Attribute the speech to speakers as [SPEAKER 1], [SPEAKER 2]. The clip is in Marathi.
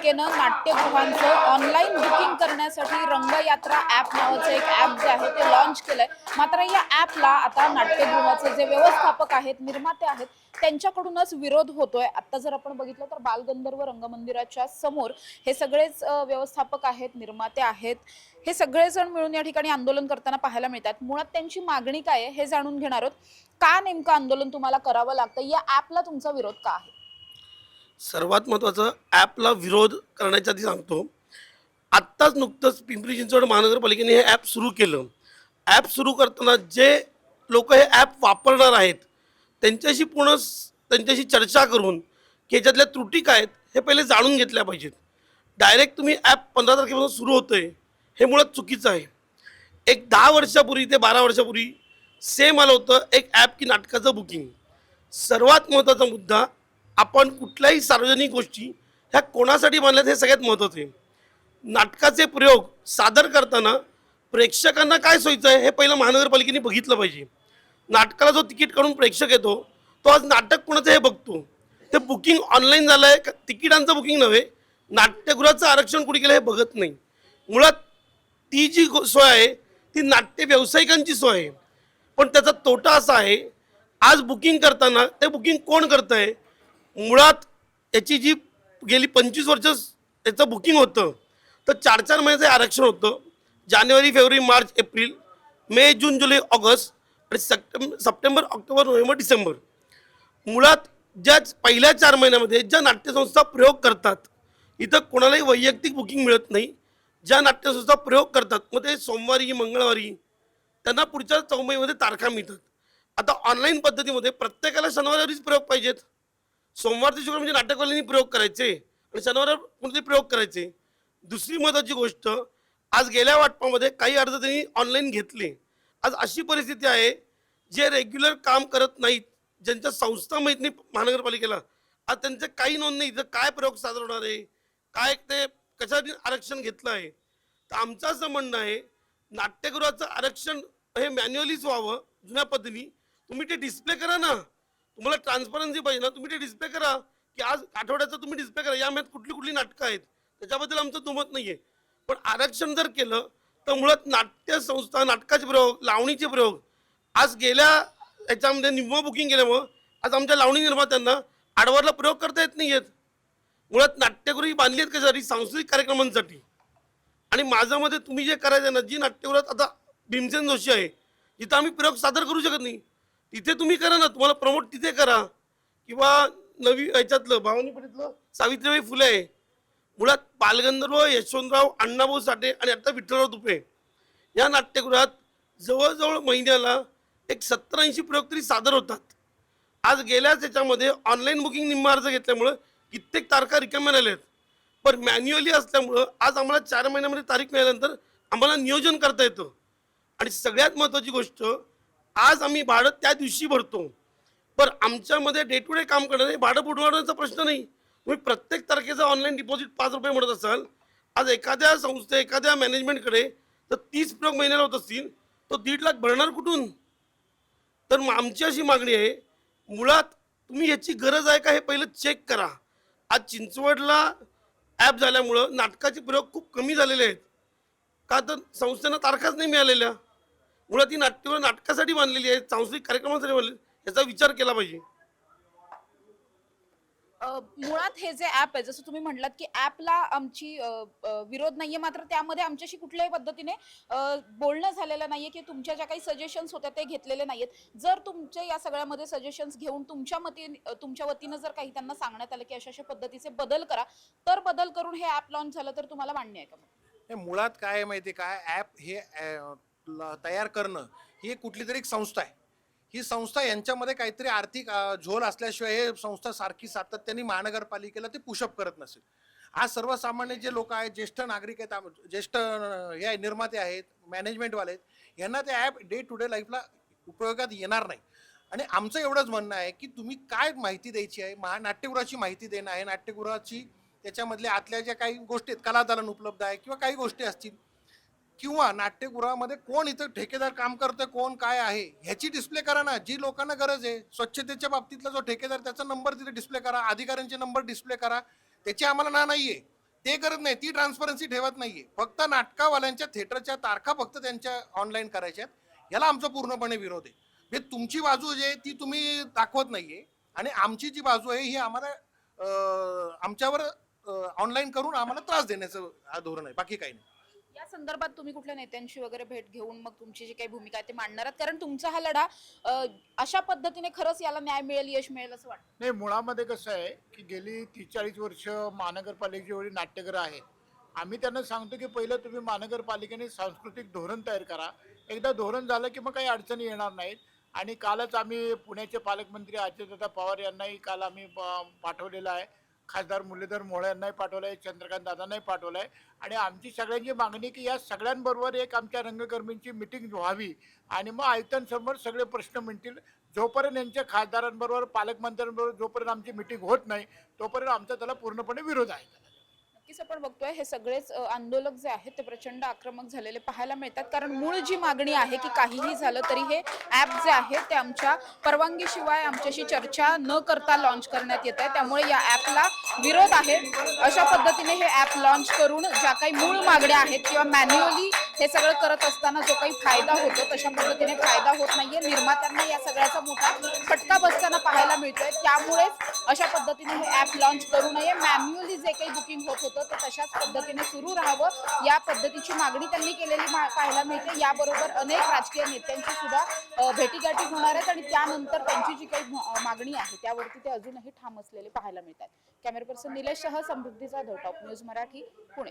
[SPEAKER 1] महानगरपालिकेनं नाट्यगृहांचं ऑनलाईन बुकिंग करण्यासाठी रंगयात्रा ॲप नावाचं एक ॲप जे आहे ते लॉन्च केलंय. मात्र या ॲपला आता नाट्यगृहाचे जे व्यवस्थापक आहेत निर्माते आहेत त्यांच्याकडूनच विरोध होतोय. आता जर आपण बघितलं तर बालगंधर्व रंगमंदिराच्या समोर हे सगळेच व्यवस्थापक आहेत निर्माते आहेत. हे सगळेजण मिळून या ठिकाणी आंदोलन करताना पाहायला मिळतात. मुळात त्यांची मागणी काय आहे हे जाणून घेणार आहोत. का नेमकं आंदोलन तुम्हाला करावं लागतं? या ॲपला तुमचा विरोध का आहे?
[SPEAKER 2] सर्वात महत्त्वाचं ॲपला विरोध करण्याच्या आधी सांगतो. आत्ताच नुकतंच पिंपरी चिंचवड महानगरपालिकेने हे ॲप सुरू केलं. ॲप सुरू करताना जे लोक हे ॲप वापरणार आहेत त्यांच्याशी पूर्ण त्यांच्याशी चर्चा करून की याच्यातल्या त्रुटी काय आहेत हे पहिले जाणून घेतल्या पाहिजेत. डायरेक्ट तुम्ही ॲप पंधरा तारखेपासून सुरू होतं आहे हे मुळात चुकीचं आहे. एक दहा वर्षापूर्वी ते बारा वर्षापूर्वी सेम आलं होतं एक ॲप की नाटकाचं बुकिंग सर्वात महत्त्वाचा मुद्दा आपण कुठल्याही सार्वजनिक गोष्टी ह्या कोणासाठी बांधल्यात हे सगळ्यात महत्त्वाचं आहे. नाटकाचे प्रयोग सादर करताना प्रेक्षकांना काय सोयीचं आहे हे पहिलं महानगरपालिकेने बघितलं पाहिजे. नाटकाला जो तिकीट काढून प्रेक्षक येतो तो आज नाटक कोणाचं हे बघतो. ते बुकिंग ऑनलाईन झालं आहे का तिकिटांचं बुकिंग नव्हे नाट्यगृहाचं आरक्षण कुणी केलं हे बघत नाही. मुळात ती जी गो- सोय आहे ती नाट्य व्यावसायिकांची सोय आहे. पण त्याचा तोटा असा आहे आज बुकिंग करताना ते बुकिंग कोण करतं आहे मुळात याची जी गेली पंचवीस वर्ष याचं बुकिंग होतं तर चार चार महिन्याचं आरक्षण होतं. जानेवारी फेब्रुवारी मार्च एप्रिल मे जून जुलै ऑगस्ट आणि September September October November December. मुळात ज्या पहिल्या चार महिन्यामध्ये ज्या नाट्यसंस्था प्रयोग करतात इथं कोणालाही वैयक्तिक बुकिंग मिळत नाही. ज्या नाट्यसंस्था प्रयोग करतात मग ते सोमवारी मंगळवारी त्यांना पुढच्या चौमईमध्ये तारखा मिळतात. आता ऑनलाईन पद्धतीमध्ये प्रत्येकाला शनिवारीच प्रयोग पाहिजेत. सोमवार ते शुक्रवार म्हणजे नाटकवाल्यांनी प्रयोग करायचे आणि शनिवार कोणते प्रयोग करायचे. दुसरी महत्त्वाची गोष्ट आज गेल्या वाटपामध्ये काही अर्ज त्यांनी ऑनलाईन घेतले. आज अशी परिस्थिती आहे जे रेग्युलर काम करत नाहीत ज्यांच्या संस्था माहीत नाही महानगरपालिकेला आज त्यांचे काही नोंद नाही. इथं काय प्रयोग सादर होणार आहे? काय ते कशाने आरक्षण घेतलं आहे? तर आमचं असं म्हणणं आहे नाट्यगृहाचं आरक्षण हे मॅन्युअलीच व्हावं जुन्या पद्धतीने. तुम्ही ते डिस्प्ले करा ना. तुम्हाला ट्रान्सपरन्सी पाहिजे ना तुम्ही ते डिस्प्ले करा. की आज आठवड्याचं तुम्ही डिस्प्ले करा. या महिन्यात कुठली कुठली नाटकं आहेत? त्याच्याबद्दल आमचं दुमत नाही आहे पण आरक्षण जर केलं तर मुळात नाट्य संस्था नाटकाचे प्रयोग लावणीचे प्रयोग. आज गेल्या याच्यामध्ये निम्म बुकिंग केल्यामुळं आज आमच्या लावणी निर्मात्यांना आडवरला प्रयोग करता येत नाही आहेत मुळात नाट्यगृही बांधली आहेत कशासाठी? सांस्कृतिक कार्यक्रमांसाठी. आणि माझं मते तुम्ही जे करायचं ना जी नाट्यगृहात आता भीमसेन जोशी आहे जिथं आम्ही प्रयोग सादर करू शकत नाही तिथे तुम्ही करा ना तुम्हाला प्रमोट तिथे करा. किंवा नवी याच्यातलं भावनीपटीतलं सावित्रीबाई फुले. आहे मुळात बालगंधर्व यशवंतराव अण्णाभाऊ साठे आणि आता विठ्ठलराव तुपे या नाट्यगृहात जवळजवळ महिन्याला एक सत्तर ऐंशी प्रयोग तरी सादर होतात. आज गेल्याच याच्यामध्ये ऑनलाईन बुकिंग निम्मा अर्ज घेतल्यामुळं कित्येक तारखा रिकाम्या राहिल्या आहेत पण मॅन्युअली असल्यामुळं आज आम्हाला चार महिन्यामध्ये तारीख मिळाल्यानंतर आम्हाला नियोजन करता येतं. आणि सगळ्यात महत्त्वाची गोष्ट आज आम्ही भाडं त्या दिवशी भरतो. पण आमच्यामध्ये डे टू डे काम करणारे भाडं बुडवण्याचा प्रश्न नाही. तुम्ही प्रत्येक तारखेचं ऑनलाईन डिपॉझिट पाच रुपये म्हणत असाल. आज एखाद्या संस्थे एखाद्या मॅनेजमेंटकडे तर तीस रुपये महिन्याला होत असतील तो दीड लाख भरणार कुठून? तर मग आमची अशी मागणी आहे मुळात तुम्ही याची गरज आहे का हे पहिलं चेक करा. आज चिंचवडला ॲप झाल्यामुळं नाटकाचे प्रयोग खूप कमी झालेले आहेत. का तर संस्थेनं तारखाच नाही मिळालेल्या? मुळात ही नाट्यगृह नाटकासाठी बांधलेली आहे सांस्कृतिक कार्यक्रमासाठी बांधलेली याचा विचार केला पाहिजे.
[SPEAKER 1] मुळात हे जे ऍप आहे जसं तुम्ही म्हटलात की ऍपला आमची विरोध नाहीये मात्र त्यामध्ये आमच्याशी कुठल्याही पद्धतीने बोलणं झालेलं नाहीये की तुमच्या ज्या काही सजेशन्स होत्या ते घेतलेले नाहीयेत. जर तुमच्या या सगळ्यामध्ये सजेशन्स घेऊन तुमच्या मती तुमच्या वतीनं जर काही त्यांना सांगण्यात आलं की अशा अशा पद्धतीचे बदल करा तर बदल करून हे ऍप लॉन्च झालं तर तुम्हाला मान्य आहे का?
[SPEAKER 3] हे मुळात काय आहे माहिती आहे काय ॲप हे तयार करणं ही कुठली तरी एक संस्था आहे. ही संस्था यांच्यामध्ये काहीतरी आर्थिक झोल असल्याशिवाय हे संस्था सारखी सातत्याने महानगरपालिकेला ते पुशअप करत नसेल. आज सर्वसामान्य जे लोक आहेत ज्येष्ठ नागरिक आहेत आम- ज्येष्ठ हे आहे, निर्माते आहेत मॅनेजमेंटवाले आहेत यांना ते ॲप डे टू डे लाईफला उपयोगात येणार नाही. आणि आमचं एवढंच म्हणणं आहे की तुम्ही काय माहिती द्यायची आहे महा नाट्यगृहाची माहिती देणं आहे नाट्यगृहाची त्याच्यामधल्या आतल्या ज्या काही गोष्टी आहेत कलादालन उपलब्ध आहे किंवा काही गोष्टी असतील किंवा नाट्यगृहामध्ये कोण इथं ठेकेदार काम करतोय कोण काय आहे ह्याची डिस्प्ले करा ना. जी लोकांना गरज आहे स्वच्छतेच्या बाबतीतला जो ठेकेदार त्याचा नंबर तिथे डिस्प्ले करा. अधिकाऱ्यांचे नंबर डिस्प्ले करा. त्याची आम्हाला ना नाहीये. ते करत नाही. ती ट्रान्सपरन्सी ठेवत नाहीये. फक्त नाटकावाल्यांच्या थिएटरच्या तारखा फक्त त्यांच्या ऑनलाईन करायच्या आहेत. याला आमचा पूर्णपणे विरोध आहे. म्हणजे तुमची बाजू जी आहे ती तुम्ही दाखवत नाहीये. आणि आमची जी बाजू आहे ही आम्हाला आमच्यावर ऑनलाईन करून आम्हाला त्रास देण्याचं हा धोरण आहे. बाकी काही नाही.
[SPEAKER 1] या संदर्भात तुम्ही कुठल्या नेत्यांशी वगैरे भेट घेऊन मग तुमची जी काही भूमिका आहे ते मांडणार आहात? कारण तुमचा हा लढा अ, अशा पद्धतीने खरंच याला न्याय मिळेल यश मिळेल असं वाटतं.
[SPEAKER 4] नाही मुळामध्ये कसं आहे की गेली तीस चाळीस वर्ष महानगरपालिकेची एवढी नाट्यगृह आहेत आम्ही त्यांना सांगतो की पहिलं तुम्ही महानगरपालिकेने सांस्कृतिक धोरण तयार करा. एकदा धोरण झालं की मग काही अडचणी येणार नाहीत. आणि कालच आम्ही पुण्याचे पालकमंत्री अजितदादा पवार यांनाही काल आम्ही प- पाठवलेलं आहे. खासदार मुरलीधर मोळ्यांनाही पाठवलं आहे चंद्रकांत दादांनाही पाठवलं आहे आणि आमची सगळ्यांची मागणी की या सगळ्यांबरोबर एक आमच्या रंगकर्मींची मिटिंग व्हावी. आणि मग आयुक्तांसमोर सगळे प्रश्न मिळतील. जोपर्यंत यांच्या खासदारांबरोबर पालकमंत्र्यांबरोबर जोपर्यंत आमची मिटिंग होत नाही तोपर्यंत आमचा त्याला पूर्णपणे विरोध आहे.
[SPEAKER 1] नक्कीच आपण बघतोय हे सगळेच आंदोलक जे आहेत ते प्रचंड आक्रमक झालेले पाहायला मिळतात. कारण मूळ जी मागणी आहे की काहीही झालं तरी हे ऍप जे आहे ते आमच्या परवानगीशिवाय आमच्याशी चर्चा न करता लॉन्च करण्यात येत आहे त्यामुळे या ऍपला विरोध आहे. अशा पद्धतीने हे ऍप लॉन्च करून ज्या काही मूळ मागण्या आहेत किंवा मॅन्युअली हे सगळं करत असताना जो काही फायदा होतो तशा पद्धतीने फायदा होत नाहीये. निर्मात्यांना या सगळ्याचा मोठा फटका बसताना पाहायला मिळतोय. त्यामुळेच अशा पद्धतीने हे ऍप लॉन्च करू नये. मॅन्युअली जे काही बुकिंग होत होतं ते तशाच पद्धतीने सुरू राहावं. या पद्धतीची मागणी त्यांनी केलेली पाहायला मिळते. याबरोबर अनेक राजकीय नेत्यांची सुद्धा भेटीगाठी होणार आहेत आणि त्यानंतर त्यांची जी काही मागणी आहे त्यावरती ते अजूनही ठाम असलेले पाहायला मिळतात कॅमेरा पर्सन निलेश शह समृद्धीचा the top news Marathi Pune.